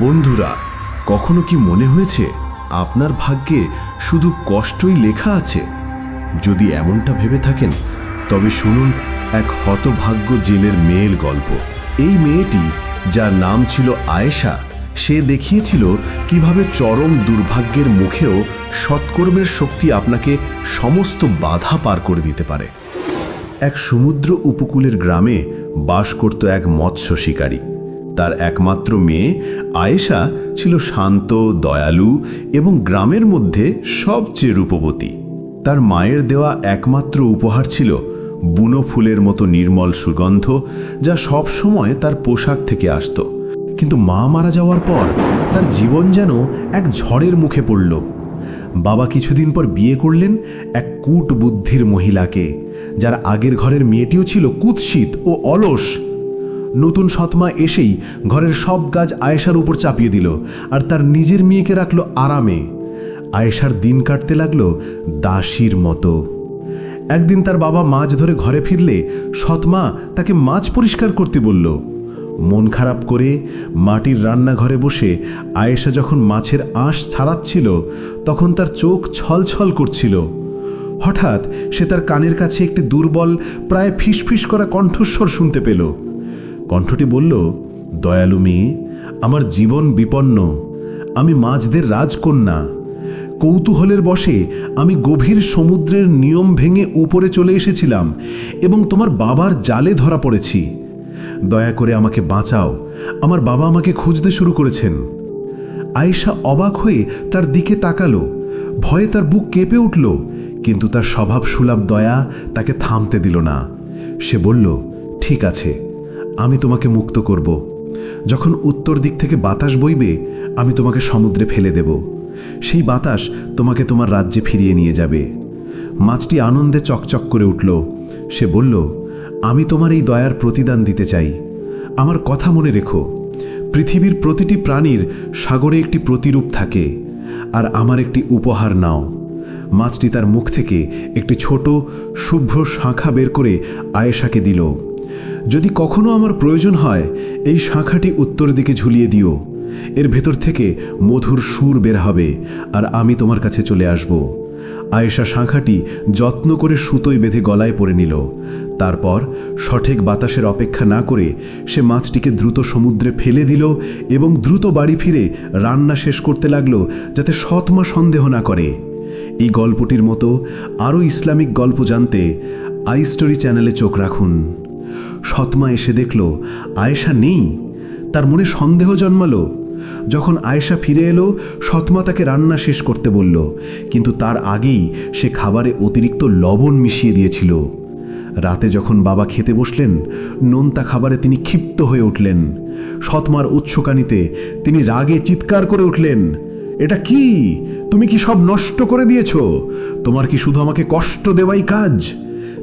বন্ধুরা, কখনো কি মনে হয়েছে আপনার ভাগ্যে শুধু কষ্টই লেখা আছে? যদি এমনটা ভেবে থাকেন, তবে শুনুন এক হতভাগ্য জেলের মেয়ের গল্প। এই মেয়েটি, যার নাম ছিল আয়েশা, সে দেখিয়েছিল কীভাবে চরম দুর্ভাগ্যের মুখেও সৎকর্মের শক্তি আপনাকে সমস্ত বাধা পার করে দিতে পারে। এক সমুদ্র উপকূলের গ্রামে বাস করত এক মৎস্য শিকারী। তার একমাত্র মেয়ে আয়েশা ছিল শান্ত, দয়ালু এবং গ্রামের মধ্যে সবচেয়ে রূপবতী। তার মায়ের দেওয়া একমাত্র উপহার ছিল বুনো ফুলের মতো নির্মল সুগন্ধ যা সব সময় তার পোশাক থেকে আসত। কিন্তু মা মারা যাওয়ার পর তার জীবন যেন এক ঝড়ের মুখে পড়ল। বাবা কিছুদিন পর বিয়ে করলেন এক কূট বুদ্ধির মহিলাকে, যার আগের ঘরের মেয়েটিও ছিল কুৎসিত ও অলস। নতুন সৎমা এসেই ঘরের সব কাজ আয়েশার উপর চাপিয়ে দিল আর তার নিজের মেয়েকে রাখল আরামে। আয়েশার দিন কাটতে লাগল দাসীর মতো। একদিন তার বাবা মাছ ধরে ঘরে ফিরলে সৎমা তাকে মাছ পরিষ্কার করতে বলল। মন খারাপ করে মাটির রান্নাঘরে বসে আয়েশা যখন মাছের আঁশ ছাড়াচ্ছিল, তখন তার চোখ ছলছল করছিল। হঠাৎ সে তার কানের কাছে একটি দুর্বল, প্রায় ফিসফিস করা কণ্ঠস্বর শুনতে পেল। কণ্ঠটি বলল, দয়ালু মেয়ে, আমার জীবন বিপন্ন। আমি মাছদের রাজকন্যা। কৌতূহলের বশে আমি গভীর সমুদ্রের নিয়ম ভেঙে উপরে চলে এসেছিলাম এবং তোমার বাবার জালে ধরা পড়েছি। দয়া করে আমাকে বাঁচাও। আমার বাবা আমাকে খুঁজতে শুরু করেছেন। আয়েশা অবাক হয়ে তার দিকে তাকালো। ভয়ে তার বুক কেঁপে উঠল, কিন্তু তার স্বভাব সুলভ দয়া তাকে থামতে দিল না। সে বলল, ঠিক আছে। আমি তোমাকে মুক্ত করব। যখন উত্তর দিক থেকে বাতাস বইবে, আমি তোমাকে সমুদ্রে ফেলে দেব। সেই বাতাস তোমাকে তোমার রাজ্যে ফিরিয়ে নিয়ে যাবে। মাছটি আনন্দে চকচক করে উঠল। সে বলল, আমি তোমার এই দয়ার প্রতিদান দিতে চাই। আমার কথা মনে রেখো। পৃথিবীর প্রতিটি প্রাণীর সাগরে একটি প্রতিরূপ থাকে, আর আমার একটি উপহার নাও। মাছটি তার মুখ থেকে একটি ছোট, শুভ্র শাখা বের করে আয়েশাকে দিল। যদি কখনো আমার প্রয়োজন হয়, এই শাখাটি উত্তর দিকে ঝুলিয়ে দিও। এর ভেতর থেকে মধুর সুর বের হবে, আর আমি তোমার কাছে চলে আসব। আয়েশা শাঁখাটি যত্ন করে সুতোয় বেঁধে গলায় পরে নিল। তারপর সঠিক বাতাসের অপেক্ষা না করে সে মাছটিকে দ্রুত সমুদ্রে ফেলে দিল এবং দ্রুত বাড়ি ফিরে রান্না শেষ করতে লাগল যাতে সৎমা সন্দেহ না করে। এই গল্পটির মতো আরও ইসলামিক গল্প জানতে আই স্টোরি চ্যানেলে চোখ রাখুন। সৎমা এসে দেখল, আয়েশা নেই। তার মনে সন্দেহ জন্মালো। যখন আয়েশা ফিরে এলো, সৎমা তাকে রান্না শেষ করতে বলল, কিন্তু তার আগেই সে খাবারে অতিরিক্ত লবণ মিশিয়ে দিয়েছিল। রাতে যখন বাবা খেতে বসলেন, নোনতা খাবারে তিনি ক্ষিপ্ত হয়ে উঠলেন। সৎমার উৎসকানিতে তিনি রাগে চিৎকার করে উঠলেন, এটা কি? তুমি কি সব নষ্ট করে দিয়েছ? তোমার কি শুধু আমাকে কষ্ট দেওয়াই কাজ?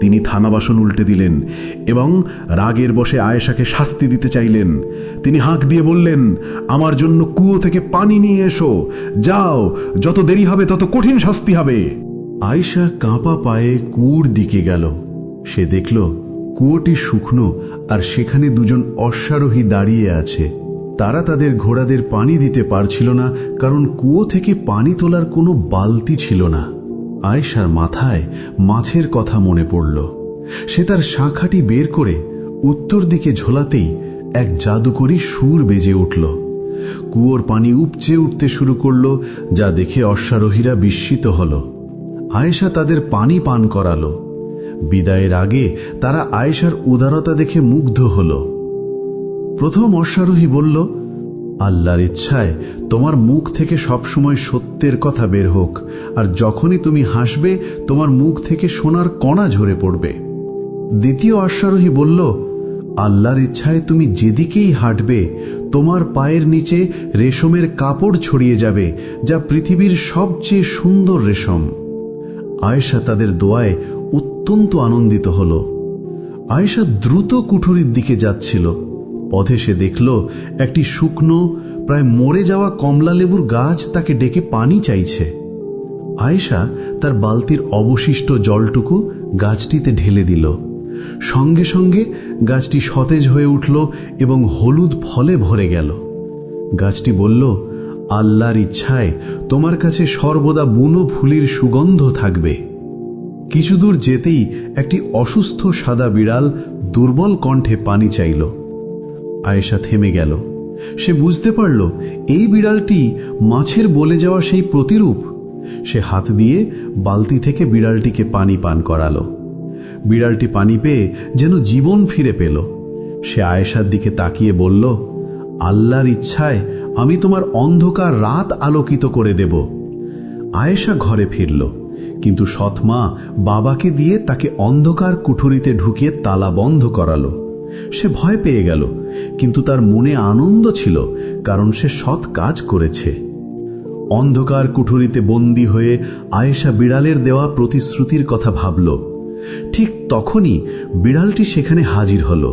তিনি থানা বাসন উল্টে দিলেন এবং রাগের বসে আয়েশাকে শাস্তি দিতে চাইলেন। তিনি হাঁক দিয়ে বললেন, আমার জন্য কুয়ো থেকে পানি নিয়ে এসো। যাও, যত দেরি হবে তত কঠিন শাস্তি হবে। আয়েশা কাঁপা পায়ে কুয়োর দিকে গেল। সে দেখল, কুয়োটি শুকনো আর সেখানে দুজন অশ্বারোহী দাঁড়িয়ে আছে। তারা তাদের ঘোড়াদের পানি দিতে পারছিল না, কারণ কুয়ো থেকে পানি তোলার কোনো বালতি ছিল না। আয়েশার মাথায় মাছের কথা মনে পড়ল। সে তার শাঁখাটি বের করে উত্তর দিকে ঝোলাতেই এক জাদুকরি সুর বেজে উঠল। কুয়োর পানি উপচে উঠতে শুরু করল, যা দেখে অশ্বারোহীরা বিস্মিত হল। আয়েশা তাদের পানি পান করালো। বিদায়ের আগে তারা আয়েশার উদারতা দেখে মুগ্ধ হল। প্রথম অশ্বারোহী বলল আল্লাহর ইচ্ছায় তোমার মুখ থেকে সবসময় সত্যের কথা বের হোক, আর যখনই তুমি হাসবে, তোমার মুখ থেকে সোনার কণা ঝরে পড়বে। দ্বিতীয় অশ্বারোহী বলল, আল্লাহর ইচ্ছায় তুমি যেদিকেই হাঁটবে, তোমার পায়ের নিচে রেশমের কাপড় ছড়িয়ে যাবে, যা পৃথিবীর সবচেয়ে সুন্দর রেশম। আয়েশা তাদের দোয়ায় অত্যন্ত আনন্দিত হল। আয়েশা দ্রুত কুঠুরির দিকে যাচ্ছিল। পথে সে দেখল একটি শুকনো, প্রায় মরে যাওয়া কমলা লেবুর গাছ তাকে ডেকে পানি চাইছে। আয়েশা তার বালতির অবশিষ্ট জলটুকু গাছটিতে ঢেলে দিল। সঙ্গে সঙ্গে গাছটি সতেজ হয়ে উঠল এবং হলুদ ফলে ভরে গেল। গাছটি বলল, আল্লাহর ইচ্ছায় তোমার কাছে সর্বদা বুনো ফুলির সুগন্ধ থাকবে। কিছু দূর যেতেই একটি অসুস্থ সাদা বিড়াল দুর্বল কণ্ঠে পানি চাইল। আয়েশা থেমে গেল। সে বুঝতে পারল, এই বিড়ালটি মাছের বলে যাওয়া সেই প্রতিরূপ। সে হাত দিয়ে বালতি থেকে বিড়ালটিকে পানি পান করালো। বিড়ালটি পানি পেয়ে যেন জীবন ফিরে পেল। সে আয়েশার দিকে তাকিয়ে বলল, আল্লাহর ইচ্ছায় আমি তোমার অন্ধকার রাত আলোকিত করে দেব। আয়েশা ঘরে ফিরল, কিন্তু সৎমা বাবাকে দিয়ে তাকে অন্ধকার কুঠুরিতে ঢুকিয়ে তালা বন্ধ করালো। সে ভয় পেয়ে গেল, কিন্তু তার মনে আনন্দ ছিল, কারণ সে সৎ কাজ করেছে। অন্ধকার কুঠুরিতে বন্দী হয়ে আয়েশা বিড়ালের দেওয়া প্রতিশ্রুতির কথা ভাবল। ঠিক তখনই বিড়ালটি সেখানে হাজির হল।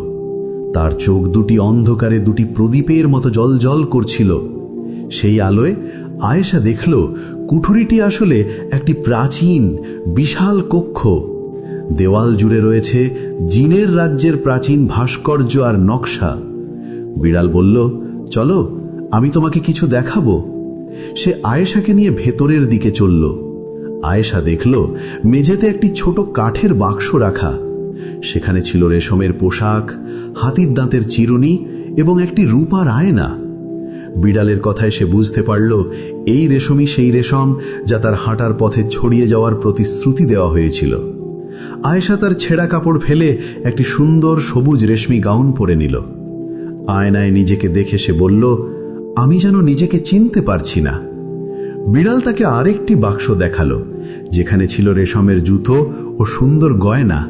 তার চোখ দুটি অন্ধকারে দুটি প্রদীপের মতো জল জল করছিল। সেই আলোয় আয়েশা দেখল, কুঠুরিটি আসলে একটি প্রাচীন, বিশাল কক্ষ। দেওয়াল জুড়ে রয়েছে জিনের রাজ্যের প্রাচীন ভাস্কর্য আর নকশা। বিড়াল বলল, চলো, আমি তোমাকে কিছু দেখাবো। সে আয়েশাকে নিয়ে ভেতরের দিকে চলল। আয়েশা দেখল, মেঝেতে একটি ছোট কাঠের বাক্স রাখা। সেখানে ছিল রেশমের পোশাক, হাতির দাঁতের চিরুনি এবং একটি রূপার আয়না। বিড়ালের কথায় সে বুঝতে পারল, এই রেশমই সেই রেশম যা তার হাঁটার পথে ছড়িয়ে যাওয়ার প্রতিশ্রুতি দেওয়া হয়েছিল। আয়েশা তার ছেঁড়া কাপড় ফেলে একটি সুন্দর সবুজ রেশমি গাউন পরে নিল। আয়নায় নিজেকে দেখে সে বলল, আমি যেন নিজেকে চিনতে পারছি না। বিড়াল তাকে আরেকটি বাক্স দেখাল, যেখানে ছিল রেশমের জুতো ও সুন্দর গয়না।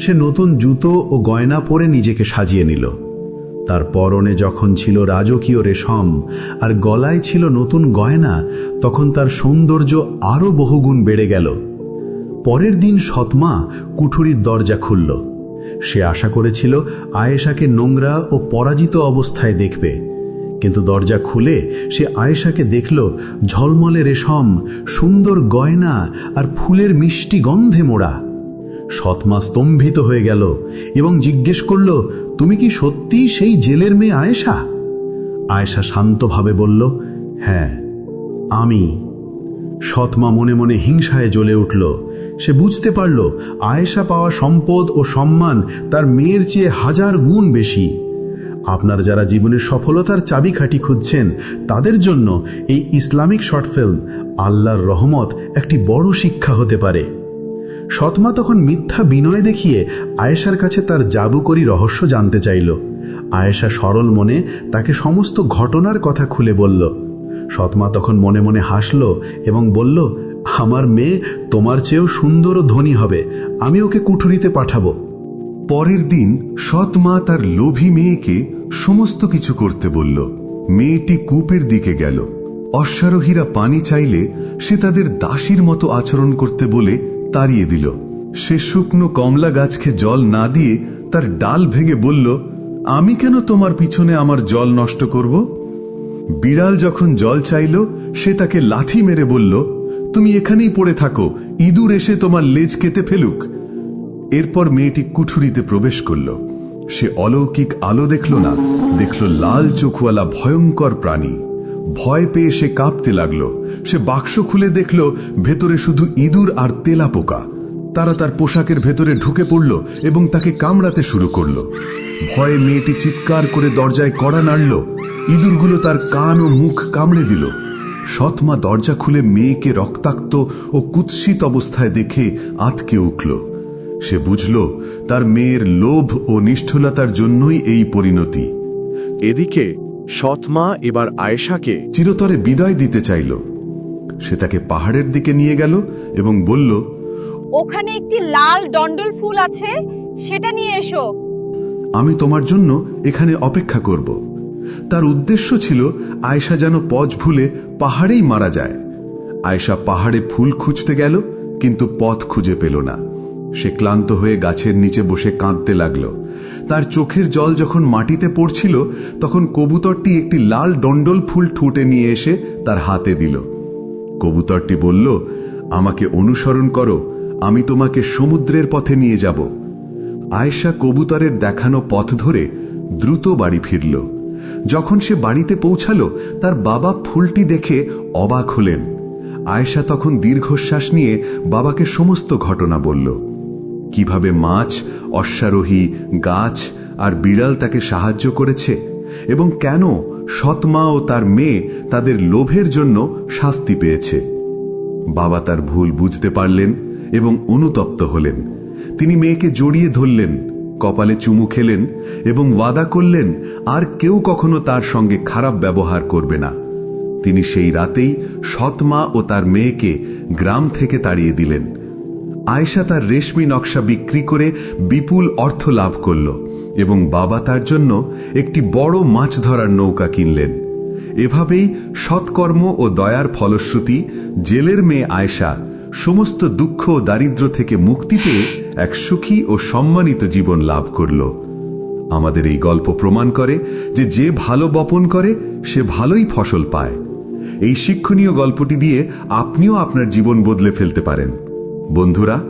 সে নতুন জুতো ও গয়না পরে নিজেকে সাজিয়ে নিল। তার পরনে যখন ছিল রাজকীয় রেশম আর গলায় ছিল নতুন গয়না, তখন তার সৌন্দর্য আরও বহুগুণ বেড়ে গেল। পরের দিন সৎমা কুঠুরির দরজা খুলল। সে আশা করেছিল আয়েশাকে নোংরা ও পরাজিত অবস্থায় দেখবে। কিন্তু দরজা খুলে সে আয়েশাকে দেখল ঝলমলে রেশম, সুন্দর গয়না আর ফুলের মিষ্টি গন্ধে মোড়া। সৎমা স্তম্ভিত হয়ে গেল এবং জিজ্ঞেস করল, তুমি কি সত্যি সেই জেলের মেয়ে আয়েশা? আয়েশা শান্তভাবে বলল হ্যাঁ আমি। সৎমা মনে মনে হিংসায় জ্বলে উঠল। সে বুঝতে পারল, আয়েশা পাওয়া সম্পদ ও সম্মান তার মেয়ের চেয়ে হাজার গুণ বেশি। আপনার যারা জীবনের সফলতার চাবিকাঠি খুঁজছেন, তাদের জন্য এই ইসলামিক শর্ট ফিল্ম, আল্লাহর রহমত, একটি বড় শিক্ষা হতে পারে। সৎমা তখন মিথ্যা বিনয় দেখিয়ে আয়েশার কাছে তার জাদুকরি রহস্য জানতে চাইল। আয়েশা সরল মনে তাকে সমস্ত ঘটনার কথা খুলে বলল। সৎমা তখন মনে মনে হাসল এবং বলল, আমার মেয়ে তোমার চেয়েও সুন্দর ও ধনী হবে, আমি ওকে কুঠুরিতে পাঠাবো। পরের দিন সৎ মা তার লোভী মেয়েকে সমস্ত কিছু করতে বলল। মেয়েটি কূপের দিকে গেল। অশ্বারোহীরা পানি চাইলে সে তাদের দাসীর মতো আচরণ করতে বলে তাড়িয়ে দিল। সে শুকনো কমলা গাছকে জল না দিয়ে তার ডাল ভেঙে বলল, আমি কেন তোমার পিছনে আমার জল নষ্ট করব? বিড়াল যখন জল চাইল, সে তাকে লাথি মেরে বলল, তুমি এখানেই পড়ে থাকো, ইঁদুর এসে তোমার লেজ কেটে ফেলুক। এরপর মেয়েটি কুঠুরিতে প্রবেশ করল। সে অলৌকিক আলো দেখল না, দেখল লাল চোখওয়ালা ভয়ঙ্কর প্রাণী। ভয় পেয়ে সে কাঁপতে লাগল। সে বাক্স খুলে দেখল, ভেতরে শুধু ইঁদুর আর তেলা পোকা। তারা তার পোশাকের ভেতরে ঢুকে পড়ল এবং তাকে কামড়াতে শুরু করল। ভয়ে মেয়েটি চিৎকার করে দরজায় কড়া নাড়ল। ইঁদুরগুলো তার কান ও মুখ কামড়ে দিল। সৎমা দরজা খুলে মেয়েকে রক্তাক্ত ও কুৎসিত অবস্থায় দেখে আতকে উঠল। সে বুঝল তার মেয়ের লোভ ও নিষ্ঠুলতার জন্যই এই পরিণতি। এদিকে সৎমা এবার আয়েশাকে চিরতরে বিদায় দিতে চাইল। সে তাকে পাহাড়ের দিকে নিয়ে গেল এবং বলল ওখানে একটি লাল ডন্ডল ফুল আছে সেটা নিয়ে এসো। আমি তোমার জন্য এখানে অপেক্ষা করব। তার উদ্দেশ্য ছিল আয়সা যেন পথ ভুলে পাহাড়েই মারা যায়। আয়সা পাহাড়ে ফুল খুঁজতে গেল, কিন্তু পথ খুঁজে পেল না। সে ক্লান্ত হয়ে গাছের নিচে বসে কাঁদতে লাগল। তার চোখের জল যখন মাটিতে পড়ছিল, তখন কবুতরটি একটি লাল ডন্ডল ফুল ঠুটে নিয়ে এসে তার হাতে দিল। কবুতরটি বলল, আমাকে অনুসরণ করো, আমি তোমাকে সমুদ্রের পথে নিয়ে যাব। আয়েশা কবুতরের দেখানো পথ ধরে দ্রুত বাড়ি ফিরল। যখন সে বাড়িতে পৌঁছালো, তার বাবা ফুলটি দেখে অবাক হলেন। আয়েশা তখন দীর্ঘশ্বাস নিয়ে বাবাকে সমস্ত ঘটনা বলল। কীভাবে মাছ, অশ্বারোহী, গাছ আর বিড়াল তাকে সাহায্য করেছে এবং কেন সৎমা ও তার মেয়ে তাদের লোভের জন্য শাস্তি পেয়েছে? বাবা তার ভুল বুঝতে পারলেন এবং অনুতপ্ত হলেন। তিনি মেয়েকে জড়িয়ে ধরলেন। কপালে চুমু খেলেন এবং ওয়াদা করলেন, আর কেউ কখনো তার সঙ্গে খারাপ ব্যবহার করবে না। তিনি সেই রাতেই সৎমা ও তার মেয়েকে গ্রাম থেকে তাড়িয়ে দিলেন। আয়েশা তার রেশমি নকশা বিক্রি করে বিপুল অর্থ লাভ করল এবং বাবা তার জন্য একটি বড় মাছ ধরার নৌকা কিনলেন। এভাবেই সৎকর্ম ও দয়ার ফলশ্রুতি জেলের মেয়ে আয়েশা সমস্ত দুঃখ ও দারিদ্র থেকে মুক্তি পেয়ে এক সুখী ও সম্মানিত জীবন লাভ করল। আমাদের এই গল্প প্রমাণ করে যে যে ভালো বপন করে, সে ভালোই ফসল পায়। এই শিক্ষণীয় গল্পটি দিয়ে আপনিও আপনার জীবন বদলে ফেলতে পারেন। বন্ধুরা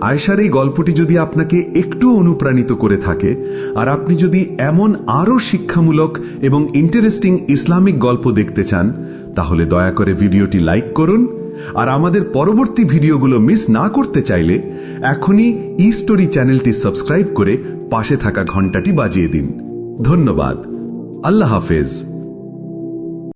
আয়সার এই গল্পটি যদি আপনাকে একটু অনুপ্রাণিত করে থাকে, আর আপনি যদি এমন আরও শিক্ষামূলক এবং ইন্টারেস্টিং ইসলামিক গল্প দেখতে চান, তাহলে দয়া করে ভিডিওটি লাইক করুন আর আমাদের পরবর্তী ভিডিওগুলো মিস না করতে চাইলে এখনই ই স্টোরি চ্যানেলটি সাবস্ক্রাইব করে পাশে থাকা ঘন্টাটি বাজিয়ে দিন। ধন্যবাদ। আল্লাহ হাফেজ।